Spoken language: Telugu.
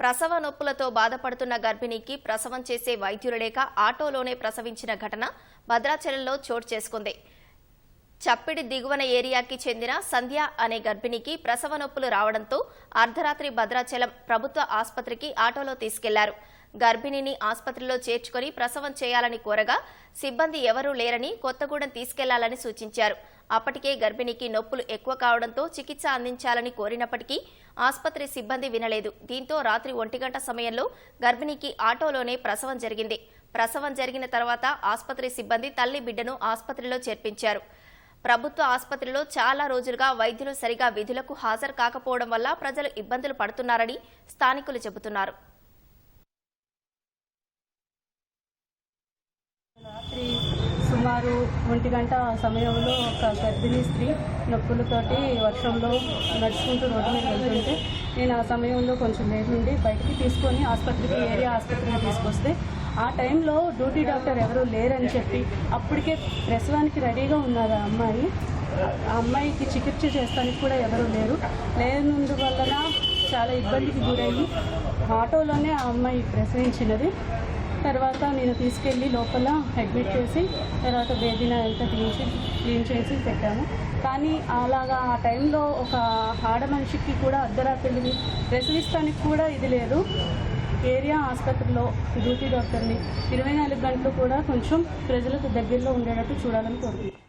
ప్రసవ నొప్పులతో బాధపడుతున్న గర్భిణికి ప్రసవం చేసే వైద్యులు లేక ఆటోలోనే ప్రసవించిన ఘటన భద్రాచలంలో చోటు చేసుకుంది. చప్పిడి దిగువన ఏరియాకి చెందిన సంధ్య అనే గర్భిణికి ప్రసవ నొప్పులు రావడంతో అర్ధరాత్రి భద్రాచలం ప్రభుత్వ ఆసుపత్రికి ఆటోలో తీసుకెళ్ళారు. గర్భిణిని ఆసుపత్రిలో చేర్చుకొని ప్రసవం చేయాలని కోరగా సిబ్బంది ఎవరూ లేరని కొత్తగూడెం తీసుకెళ్ళాలని సూచించారు. అప్పటికే గర్భిణికి నొప్పులు ఎక్కువ కావడంతో చికిత్స అందించాలని కోరినప్పటికీ ఆసుపత్రి సిబ్బంది వినలేదు. దీంతో రాత్రి ఒంటి గంట సమయంలో గర్భిణికి ఆటోలోనే ప్రసవం జరిగింది. ప్రసవం జరిగిన తర్వాత ఆసుపత్రి సిబ్బంది తల్లి బిడ్డను ఆసుపత్రిలో చేర్పించారు. ప్రభుత్వ ఆసుపత్రిలో చాలా రోజులుగా వైద్యులు సరిగా విధులకు హాజరు కాకపోవడం వల్ల ప్రజలు ఇబ్బందులు పడుతున్నారని స్థానికులు చెబుతున్నారు. సుమారు ఒంటి గంట సమయంలో ఒక గర్భిణీ స్త్రీ నొప్పులతోటి వర్షంలో నడుచుకుంటూ రోడ్డు మీద వెళ్తుంటే నేను ఆ సమయంలో కొంచెం లేట్ నుండి బయటికి తీసుకొని ఆసుపత్రికి ఏరియా ఆసుపత్రికి తీసుకొస్తే ఆ టైంలో డ్యూటీ డాక్టర్ ఎవరు లేరని చెప్పి అప్పటికే ప్రసవానికి రెడీగా ఉన్నారు ఆ అమ్మాయి. ఆ అమ్మాయికి చికిత్స చేస్తానికి కూడా ఎవరు లేరు. లేనందువలన చాలా ఇబ్బందికి గురయ్యి. ఆటోలోనే ఆ అమ్మాయి ప్రసవించినది. తర్వాత నేను తీసుకెళ్ళి లోపల అడ్మిట్ చేసి తర్వాత బేబీని అంతా తీసి క్లీన్ చేసి పెట్టాము. కానీ అలాగా ఆ టైంలో ఒక ఆడ మనిషికి కూడా అర్ధరాత్రి ప్రసవిస్తానికి కూడా ఇది లేదు. ఏరియా ఆసుపత్రిలో డ్యూటీ డాక్టర్ని ఇరవై నాలుగు గంటలు కూడా కొంచెం ప్రజలకు దగ్గరలో ఉండేటట్టు చూడాలని కోరుకుంటున్నాను.